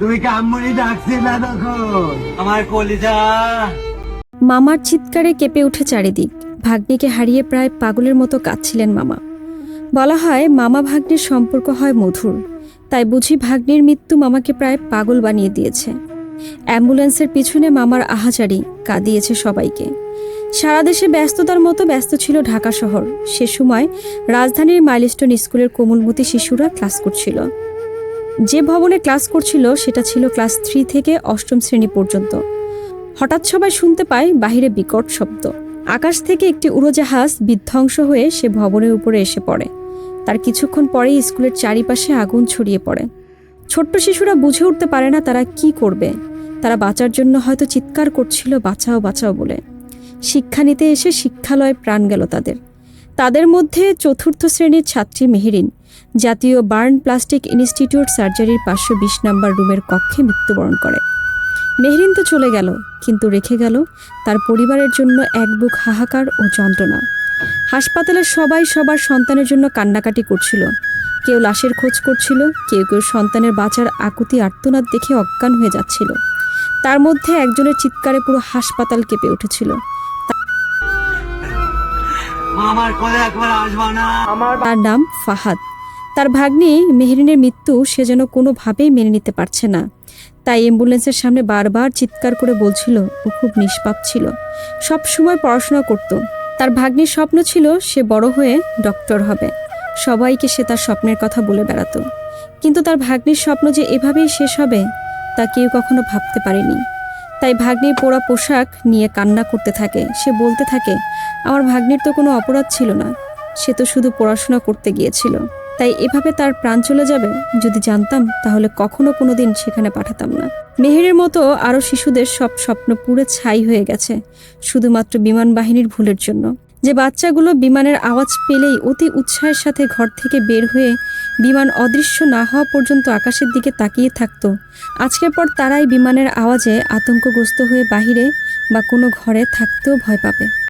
তুমি কামড়ি ডাকছিলে তখন। আমার কলিজা। মামার চিৎকারে কেঁপে উঠে চারিদিক। ভাগ্নিকে হারিয়ে প্রায় পাগলের মতো কাঁদছিলেন মামা। বলা হয় মামা ভাগ্নির সম্পর্ক হয় মধুর। তাই বুঝি ভাগ্নির মৃত্যু মামাকে প্রায় পাগল বানিয়ে দিয়েছে। অ্যাম্বুলেন্সের পিছনে মামার আহাজারি কাঁদিয়েছে সবাইকে। সারা দেশে ব্যস্ততার মতো ব্যস্ত ছিল ঢাকা শহর। সে সময় রাজধানীর মাইলস্টোন স্কুলের কোমলমতি শিশুরা ক্লাস করছিল। যে ভবনে ক্লাস করছিল, সেটা ছিল ক্লাস থ্রি থেকে অষ্টম শ্রেণি পর্যন্ত। হঠাৎ সবাই শুনতে পায় বাহিরে বিকট শব্দ। আকাশ থেকে একটি উড়োজাহাজ বিধ্বংস হয়ে সে ভবনের উপরে এসে পড়ে। তার কিছুক্ষণ পরেই স্কুলের চারিপাশে আগুন ছড়িয়ে পড়ে। ছোট্ট শিশুরা বুঝে উঠতে পারে না তারা কি করবে। তারা বাঁচার জন্য হয়তো চিৎকার করছিল, বাঁচাও বাঁচাও বলে। শিক্ষা নিতে এসে শিক্ষালয়ে প্রাণ গেল তাদের। তাদের মধ্যে চতুর্থ শ্রেণির ছাত্রী মেহেরিন, জাতীয় বার্ন প্লাস্টিক ইনস্টিটিউট সার্জারির পাঁচশো বিশ নম্বর রুমের কক্ষে মৃত্যুবরণ করে। মেহরিন তো চলে গেল, কিন্তু রেখে গেল তার পরিবারের জন্য এক বুক হাহাকার ও যন্ত্রণা। হাসপাতালের সবাই সবার সন্তানের জন্য কান্নাকাটি করছিল। কেউ লাশের খোঁজ করছিল, কেউ কেউ সন্তানের বাঁচার আকুতি আর্তনাদ দেখে অজ্ঞান হয়ে যাচ্ছিল। তার মধ্যে একজনের চিৎকারে পুরো হাসপাতাল কেঁপে উঠেছিল। তার নাম ফাহাদ। তার ভাগ্নি মেহরিনের মৃত্যু সে যেন কোনোভাবেই মেনে নিতে পারছে না। তাই অ্যাম্বুলেন্সের সামনে বারবার চিৎকার করে বলছিল, ও খুব নিষ্পাপ ছিল। সব সময় পড়াশোনা করত। তার ভাগ্নির স্বপ্ন ছিল সে বড় হয়ে ডক্টর হবে। সবাইকে সে তার স্বপ্নের কথা বলে বেড়াতো। কিন্তু তার ভাগ্নির স্বপ্ন যে এভাবেই শেষ হবে, তা কেউ কখনো ভাবতে পারেনি। তাই ভাগ্নির পোড়া পোশাক নিয়ে কান্না করতে থাকে। সে বলতে থাকে, আমার ভাগ্নির তো কোনো অপরাধ ছিল না। সে তো শুধু পড়াশোনা করতে গিয়েছিল। তাই এভাবে তার প্রাণ চলে যাবে? যদি জানতাম, তাহলে কখনো কোনো দিন সেখানে পাঠাতাম না। মেহেরের মতো আরও শিশুদের সব স্বপ্ন পুরো ছাই হয়ে গেছে, শুধুমাত্র বিমান বাহিনীর ভুলের জন্য। যে বাচ্চাগুলো বিমানের আওয়াজ পেলেই অতি উৎসাহের সাথে ঘর থেকে বের হয়ে বিমান অদৃশ্য না হওয়া পর্যন্ত আকাশের দিকে তাকিয়ে থাকত। আজকের পর তারাই বিমানের আওয়াজে আতঙ্কগ্রস্ত হয়ে বাহিরে বা কোনো ঘরে থাকতেও ভয় পাবে।